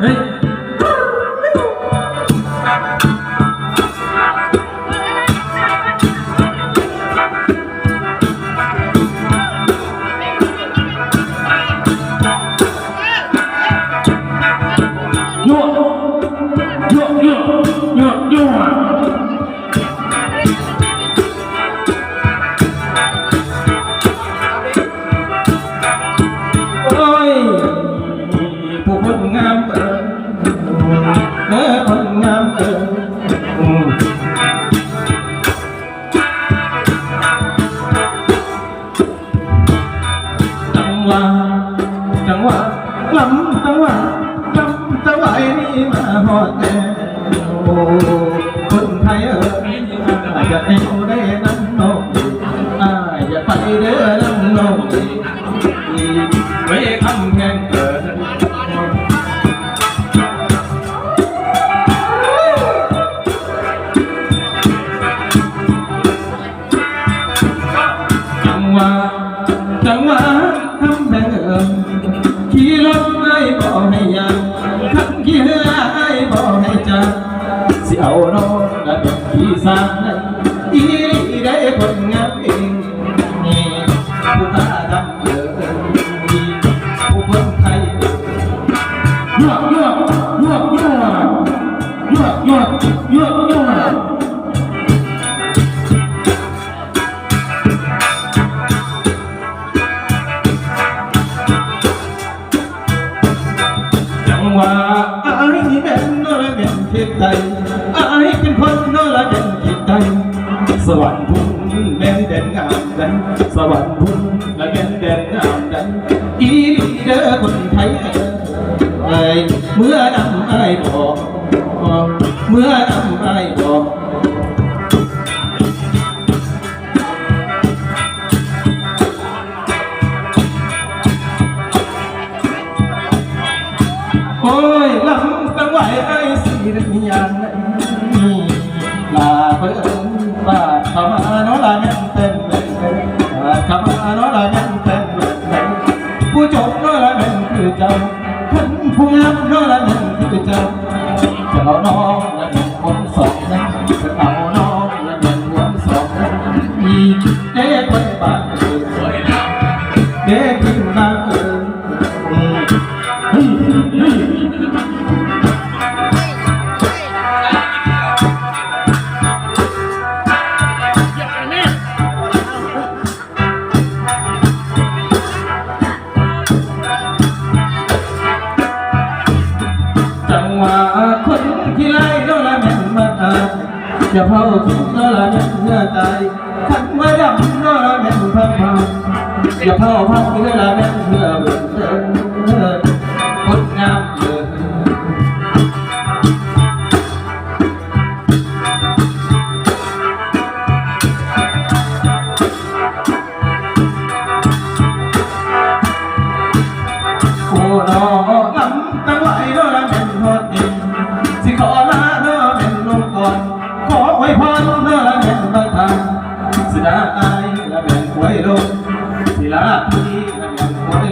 เฮ้ยยั่วยั่วยั่วยั่วยั่วโอ้ยผู้คนงามเออ ลำจังหวะลำจังหวะนี่มาหอดแน่โอ้คนไทยเอออาจจะให้เขาได้นั่งนกอาอย่าไปเด้อนั่งนกเว้คำ Bye. ทิศใดสวรรค์พุ่งแม่นเด่นงามใดสวรรค์พุ่งและแม่นเด่นงามใดอีลีเด้อคนไทยเอ้ยเมื่อนำไอายบอกเมื่อนำไอายบอกโอ้ยลำตั้งไหวไอ้สีนักยานนี่ลาเพิ่น คำอานอลา no la men ten men Kama no la men ten men ผู้จบน้อยละเป็นคือเจ้าขันผู้งามนอลาเป็นคือเจ้าเจ้าน้องละเป็นคนสองนะเจ้าน้องละเป็นคนสองนะอีเด็กคนบ้านเออสวยนะเด็กขึ้นมาเออ จาเผาจุกนอละเน่ยเมื่อตายขันว่าดำนอละเนี่นพังพังจาเผาพังเมื่อละเน่ยเมื่อเบื่อ মনে